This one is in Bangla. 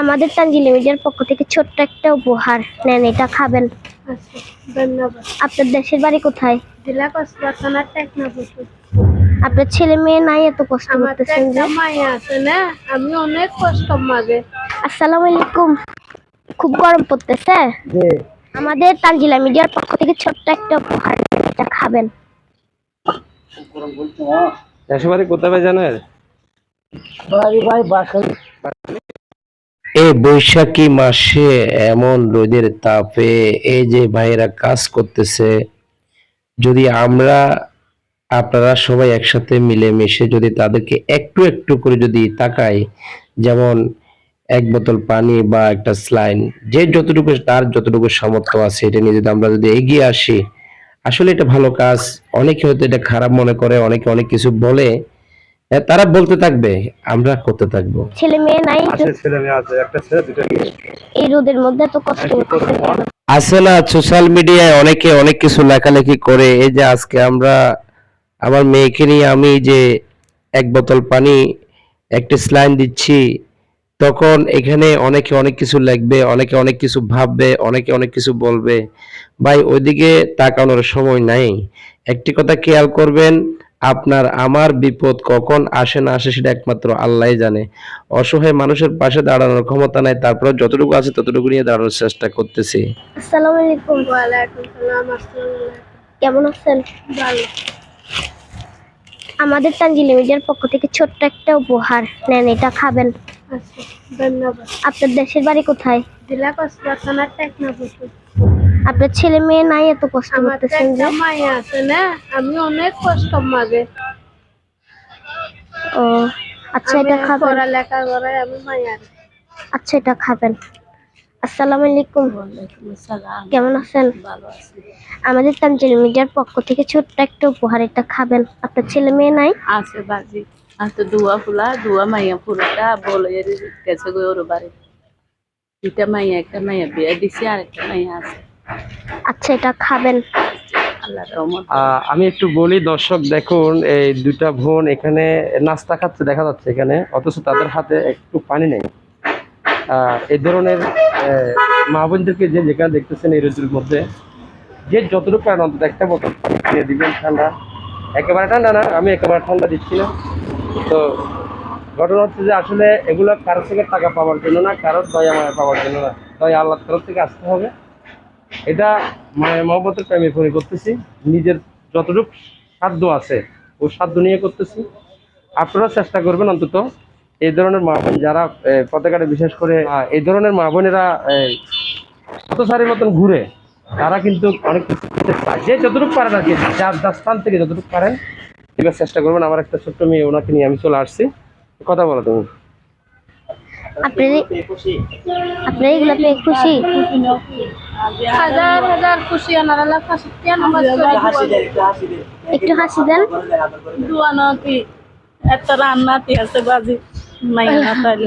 আমাদের তানজিলি মিডিয়ার পক্ষ থেকে ছোট্ট একটা উপহার নেন এটা খাবেন। আচ্ছা ধন্যবাদ। আপনার দেশের বাড়ি কোথায়? জেলা কসবা টেকনাপুর আপনার ছেলে মেয়ে নাই এত কষ্ট করতেছেন যে? আছে না? আমি অনেক কষ্ট মাঝে আসসালামু আলাইকুম। খুব গরম পড়তেছে। আমাদের তানজিলা মিডিয়ার পক্ষ থেকে ছোট্ট একটা উপহার এটা খাবেন। দেশের বাড়ি কোথায় ভাই জানেন? এই বৈশাখী মাসে এমন রোদের তাপে এই যে ভাইয়েরা কাজ করতেছে, যদি আমরা, আপনারা সবাই একসাথে মিলেমিশে যদি তাদেরকে একটু একটু করে যদি তাকাই, যেমন এক বোতল পানি বা একটা স্লাইন, যে যতটুকু, তার যতটুকু সামর্থ্য আছে, এটা নিয়ে যদি আমরা যদি এগিয়ে আসি, আসলে এটা ভালো কাজ। অনেকে হয়তো এটা খারাপ মনে করে, অনেকে অনেক কিছু বলে তারা বলতে থাকবে আমরা করতে থাকব। ছেলে মেয়ে নাই আছে ছেলে মেয়ে আছে একটা ছেলে দুটো এই রোদের মধ্যে তো কষ্ট? আছে না সোশ্যাল মিডিয়ায় অনেকে অনেক কিছু লেখালেখি করে। এই যে আজকে আমরা আমার মেয়েকে নিয়ে আমি যে এক বোতল পানি একটি স্লাইন দিচ্ছি তখন এখানে অনেকে অনেক কিছু লিখবে অনেকে অনেক কিছু ভাববে অনেকে অনেক কিছু বলবে। ভাই ওইদিকে তাকানোর সময় নাই। একটি কথা খেয়াল করবেন আপনার আমার বিপদ কখন আসে না আসে সেটা একমাত্র আল্লাহই জানে। অসহায় মানুষের পাশে দাঁড়ানোর ক্ষমতা নাই তারপরে যতটুকু আছে ততটুকু নিয়ে দাঁড়ানোর চেষ্টা করতেছি। আসসালামু আলাইকুম। ওয়ালাইকুম সালাম আসসালামু কেমন আছেন? ভালো। আমাদের তানজিলি মিডিয়ার পক্ষ থেকে ছোট্ট একটা উপহার নেন এটা খাবেন। আচ্ছা ধন্যবাদ। আপনার দেশের বাড়ি কোথায়? জেলা কসবা থানার টেকনাপুর আপনার ছেলে মেয়ে নাই এত কষ্ট আমার করতেছেন যে। মায়া আছে না? আমি অনেক কষ্ট মাঝে ও আচ্ছা এটা খাবেন। পড়ালেখা করে আমি মায়া আচ্ছা এটা খাবেন। আসসালামু আলাইকুম। কেমন আছেন? ভালো আছি। আমাদের তানজিল মিডিয়ার পক্ষ থেকে ছোট্ট একটা উপহার এটা খাবেন। আপনার ছেলে মেয়ে নাই? আছে বাজি। আছে দুয়া ফুলা দুয়া মাইয়া ফুলাটা বলে গেছে গো ওর বাড়ি। দুইটা মাইয়া একটা মাইয়া বিয়ে দিছে আর একটা মাইয়া আছে। আচ্ছা এটা খাবেন। আমি একটু বলি, দর্শক দেখুন, এই দুটা বোন এখানে নাস্তা খাচ্ছে, দেখা যাচ্ছে এখানে, অথচ তাদের হাতে একটু পানি নেই। এই ধরনের মা বোনদেরকে যে যেখানে দেখতেছেন এই রোদের মধ্যে, যে যতটুকু পারেন, অন্তত একটা বোতল দিবেন ঠান্ডা। একেবারে ঠান্ডা না, আমি একেবারে ঠান্ডা দিচ্ছি না। তো, ঘটনা হচ্ছে যে আসলে এগুলো কারোর থেকে টাকা পাওয়ার জন্য না, কারোর দয়া মায়া পাওয়ার জন্য না। দয়া আল্লাহ তরফ থেকে আসতে হবে। এটা মানে মহব্বতের প্রেমে ফোনে করতেছি। নিজের যতটুকু সাধ্য আছে, ও সাধ্য নিয়ে করতেছি। আপনারা চেষ্টা করবেন অন্তত এই ধরনের মা বোন যারা পতাকাটা বিশেষ করে এই ধরনের মা বোনেরা পথসারির মতন ঘুরে, তারা কিন্তু অনেক। যে যতটুকু পারেন আর কি, যার যার স্থান থেকে যতটুকু পারেন, এবার চেষ্টা করবেন। আমার একটা ছোট্ট মেয়ে, ওনাকে নিয়ে আমি চলে আসছি। কথা বলো তুমি। আপনি আপনার এগুলো পেয়ে খুশি? হাজার হাজার খুশি ফাঁসি কেন একটু হাসি দেন দুয়ানো কি একটা রান্না আছে বাজি মাইনা তাহলে